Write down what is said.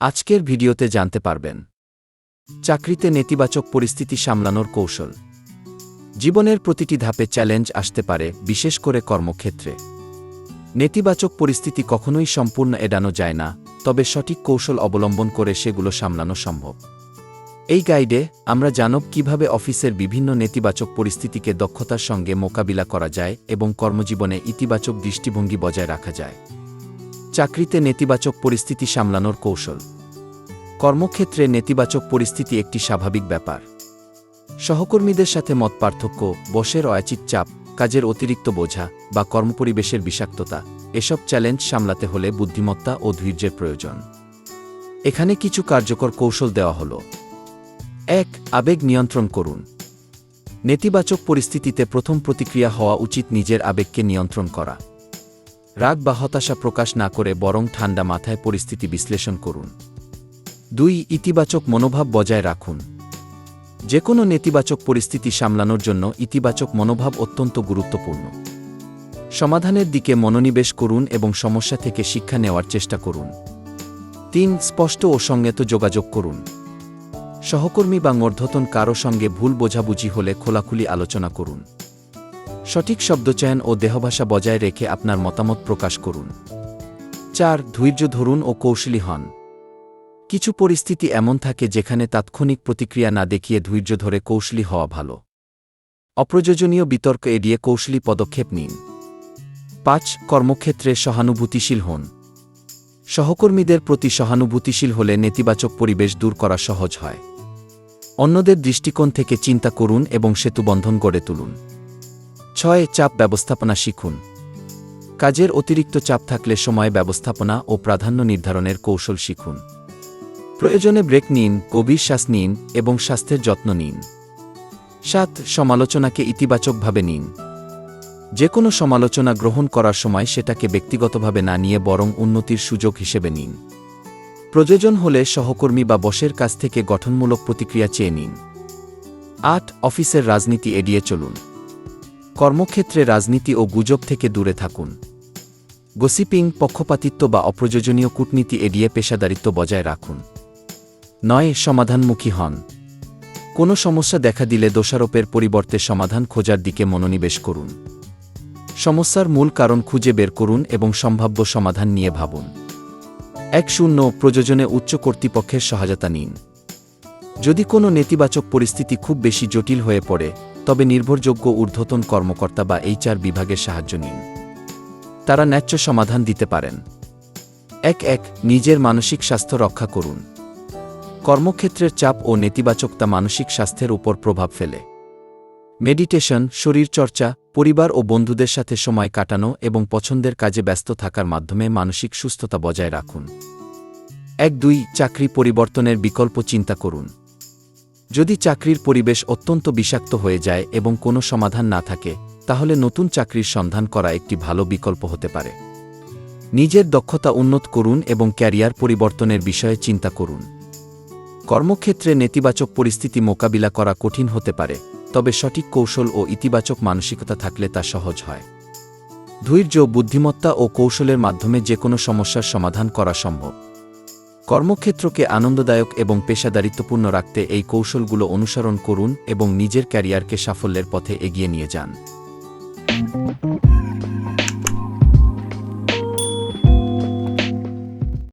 আজকের ভিডিওতে জানতে পারবেন। চাকরিতে নেতিবাচক পরিস্থিতি সামলানোর কৌশল। জীবনের প্রতিটি ধাপে চ্যালেঞ্জ আসতে পারে, বিশেষ করে কর্মক্ষেত্রে। নেতিবাচক পরিস্থিতি কখনোই সম্পূর্ণ এড়ানো যায় না, তবে সঠিক কৌশল অবলম্বন করে সেগুলো সামলানো সম্ভব। এই গাইডে আমরা জানব কীভাবে অফিসের বিভিন্ন নেতিবাচক পরিস্থিতিকে দক্ষতার সঙ্গে মোকাবিলা করা যায় এবং কর্মজীবনে ইতিবাচক দৃষ্টিভঙ্গি বজায় রাখা যায়। চাকরিতে নেতিবাচক পরিস্থিতি সামলানোর কৌশল। কর্মক্ষেত্রে নেতিবাচক পরিস্থিতি একটি স্বাভাবিক ব্যাপার। সহকর্মীদের সাথে মত পার্থক্য, বসের অয়াচিত চাপ, কাজের অতিরিক্ত বোঝা বা কর্মপরিবেশের বিষাক্ততা, এসব চ্যালেঞ্জ সামলাতে হলে বুদ্ধিমত্তা ও ধৈর্যের প্রয়োজন। এখানে কিছু কার্যকর কৌশল দেওয়া হল। এক, আবেগ নিয়ন্ত্রণ করুন। নেতিবাচক পরিস্থিতিতে প্রথম প্রতিক্রিয়া হওয়া উচিত নিজের আবেগকে নিয়ন্ত্রণ করা। রাগ বা হতাশা প্রকাশ না করে বরং ঠান্ডা মাথায় পরিস্থিতি বিশ্লেষণ করুন। দুই, ইতিবাচক মনোভাব বজায় রাখুন। যে কোনো নেতিবাচক পরিস্থিতি সামলানোর জন্য ইতিবাচক মনোভাব অত্যন্ত গুরুত্বপূর্ণ। সমাধানের দিকে মনোনিবেশ করুন এবং সমস্যা থেকে শিক্ষা নেওয়ার চেষ্টা করুন। তিন, স্পষ্ট ও সংজ্ঞাত যোগাযোগ করুন। সহকর্মী বা মর্ধতন কারও সঙ্গে ভুল বোঝাবুঝি হলে খোলাখুলি আলোচনা করুন। সঠিক শব্দচয়ন ও দেহভাষা বজায় রেখে আপনার মতামত প্রকাশ করুন। চার, ধৈর্য ধরুন ও কৌশলী হন। কিছু পরিস্থিতি এমন থাকে যেখানে তাৎক্ষণিক প্রতিক্রিয়া না দেখিয়ে ধৈর্য ধরে কৌশলী হওয়া ভালো। অপ্রয়োজনীয় বিতর্ক এড়িয়ে কৌশলী পদক্ষেপ নিন। পাঁচ, কর্মক্ষেত্রে সহানুভূতিশীল হন। সহকর্মীদের প্রতি সহানুভূতিশীল হলে নেতিবাচক পরিবেশ দূর করা সহজ হয়। অন্যদের দৃষ্টিকোণ থেকে চিন্তা করুন এবং সেতুবন্ধন গড়ে তুলুন। ছয় চাপ ব্যবস্থাপনা শিখুন। কাজের অতিরিক্ত চাপ থাকলে সময় ব্যবস্থাপনা ও প্রাধান্য নির্ধারণের কৌশল শিখুন। প্রয়োজনে ব্রেক নিন, গভীর শ্বাস নিন এবং স্বাস্থ্যের যত্ন নিন। সাত, সমালোচনাকে ইতিবাচকভাবে নিন। যে কোনো সমালোচনা গ্রহণ করার সময় সেটাকে ব্যক্তিগতভাবে না নিয়ে বরং উন্নতির সুযোগ হিসেবে নিন। প্রয়োজন হলে সহকর্মী বা বসের কাছ থেকে গঠনমূলক প্রতিক্রিয়া চেয়ে নিন। আট, অফিসের রাজনীতি এড়িয়ে চলুন। কর্মক্ষেত্রে রাজনীতি ও গুজব থেকে দূরে থাকুন। গসিপিং, পক্ষপাতিত্ব বা অপ্রয়োজনীয় কূটনীতি এড়িয়ে পেশাদারিত্ব বজায় রাখুন। নয়, সমাধানমুখী হন। কোনো সমস্যা দেখা দিলে দোষারোপের পরিবর্তে সমাধান খোঁজার দিকে মনোনিবেশ করুন। সমস্যার মূল কারণ খুঁজে বের করুন এবং সম্ভাব্য সমাধান নিয়ে ভাবুন। এক শূন্য, প্রযোজনে উচ্চ কর্তৃপক্ষের সহায়তা নিন। যদি কোনো নেতিবাচক পরিস্থিতি খুব বেশি জটিল হয়ে পড়ে তবে নির্ভরযোগ্য ঊর্ধ্বতন কর্মকর্তা বা এইচআর বিভাগের সাহায্য নিন। তারা ন্যায্য সমাধান দিতে পারেন। এক এক, নিজের মানসিক স্বাস্থ্য রক্ষা করুন। কর্মক্ষেত্রের চাপ ও নেতিবাচকতা মানসিক স্বাস্থ্যের উপর প্রভাব ফেলে। মেডিটেশন, শরীরচর্চা, পরিবার ও বন্ধুদের সাথে সময় কাটানো এবং পছন্দের কাজে ব্যস্ত থাকার মাধ্যমে মানসিক সুস্থতা বজায় রাখুন। এক দুই, চাকরি পরিবর্তনের বিকল্প চিন্তা করুন। যদি চাকরির পরিবেশ অত্যন্ত বিষাক্ত হয়ে যায় এবং কোনো সমাধান না থাকে, তাহলে নতুন চাকরির সন্ধান করা একটি ভালো বিকল্প হতে পারে। নিজের দক্ষতা উন্নত করুন এবং ক্যারিয়ার পরিবর্তনের বিষয়ে চিন্তা করুন। কর্মক্ষেত্রে নেতিবাচক পরিস্থিতি মোকাবিলা করা কঠিন হতে পারে, তবে সঠিক কৌশল ও ইতিবাচক মানসিকতা থাকলে তা সহজ হয়। ধৈর্য, বুদ্ধিমত্তা ও কৌশলের মাধ্যমে যে কোনো সমস্যার সমাধান করা সম্ভব। কর্মক্ষেত্রকে আনন্দদায়ক এবং পেশাদারিত্বপূর্ণ রাখতে এই কৌশলগুলো অনুসরণ করুন এবং নিজের ক্যারিয়ারকে সাফল্যের পথে এগিয়ে নিয়ে যান।